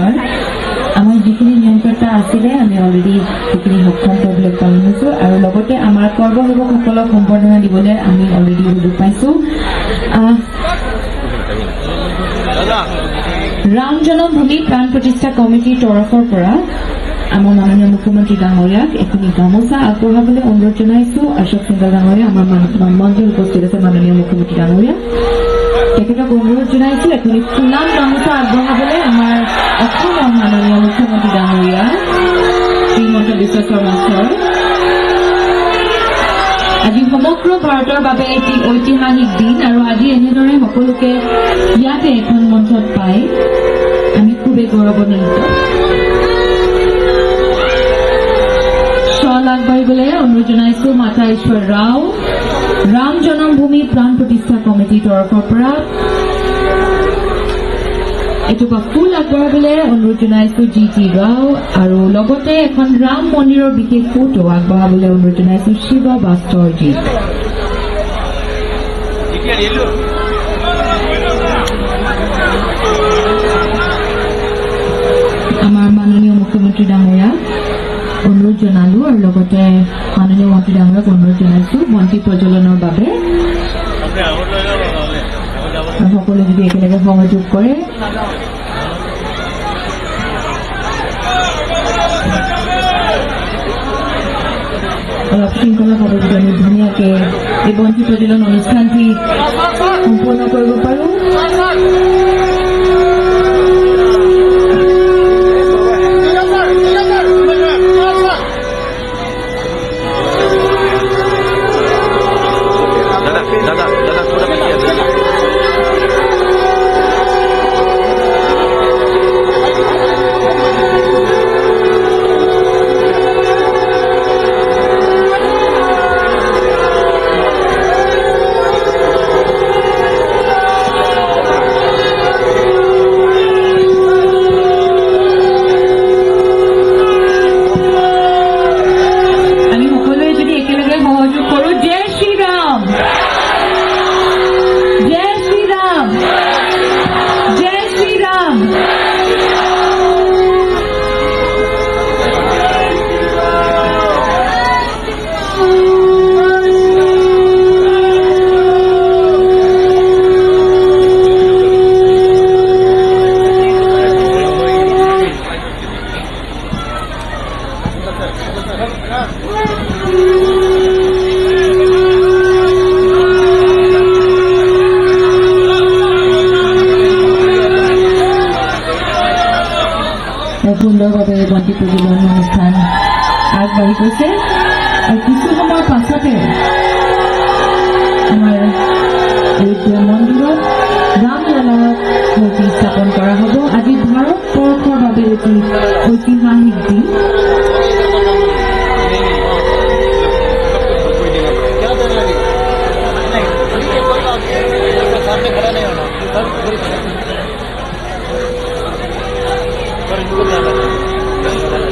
নমস্কাৰ আমাৰ যিখিনি নিয়ন্ত্ৰণা আছিলে, আমি অলৰেডি সেইখিনি সক্ষম কৰিবলৈ পালন হৈছোঁ আৰু লগতে আমাৰ কৰ্মসেৱকসকলক সম্বৰ্ধনা দিবলৈ আমি অলৰেডি সুযোগ পাইছোঁ। ৰাম জন্মভূমি প্ৰাণ প্ৰতিষ্ঠা কমিটিৰ তৰফৰ পৰা আমাৰ মাননীয় মুখ্যমন্ত্ৰী ডাঙৰীয়াক এখনি গামোচা আগবঢ়াবলৈ অনুৰোধ জনাইছো। অশোক সিংহল ডাঙৰীয়া, আমাৰ মঞ্চত উপস্থিত আছে মাননীয় মুখ্যমন্ত্ৰী ডাঙৰীয়া। তেখেতক অনুৰোধ জনাইছো, এখনি ফুলাম গামোচা আগবঢ়াবলৈ আজি সমগ্ৰ ভাৰতৰ বাবে ঐতিহাসিক দিন আৰু আজি এনেদৰে সকলোকে ইয়াতে এখন মঞ্চত পাই আমি খুবেই গৌৰৱান্বিত। শ্বল আগবাঢ়িবলৈ অনুৰোধ জনাইছো, মাতা ঈশ্বৰ ৰাও। ৰাম জন্মভূমি প্ৰাণ প্ৰতিষ্ঠা কমিটিৰ তৰফৰ পৰা এজোপা ফুল আগবঢ়াবলৈ অনুৰোধ জনাইছো জি টি ৰাও আৰু লগতে এখন ৰাম মন্দিৰৰ বিশেষ ফটো আগবঢ়াবলৈ অনুৰোধ জনাইছো শিৱ বাস্তৰজীক আমাৰ মাননীয় মুখ্যমন্ত্ৰী ডাঙৰীয়াক অনুৰোধ জনালো আৰু লগতে মাননীয় মন্ত্ৰী ডাঙৰীয়াক অনুৰোধ জনাইছো মন্ত্ৰী প্ৰজ্বলনৰ বাবে। সকলোৱে যদি এখানে কৰে অলপ শৃংখলাভাৱে যদি আমি ধুনীয়াকে এই বঞ্চিত প্ৰজ্বলন অনুষ্ঠানটি সম্পন্ন কৰিব পাৰো সুন্দৰভাৱে গণতি প্ৰজনন অনুষ্ঠান আগবাঢ়ি গৈছে। আৰু কিছু সময়ৰ পাছতে আমাৰ এই মন্দিৰত ৰামলালাক মূৰ্তি স্থাপন কৰা হ'ব। আজি ভাৰতবৰ্ষৰ বাবে এটি ঐতিহাসিক দিন। Baru juga berangkat.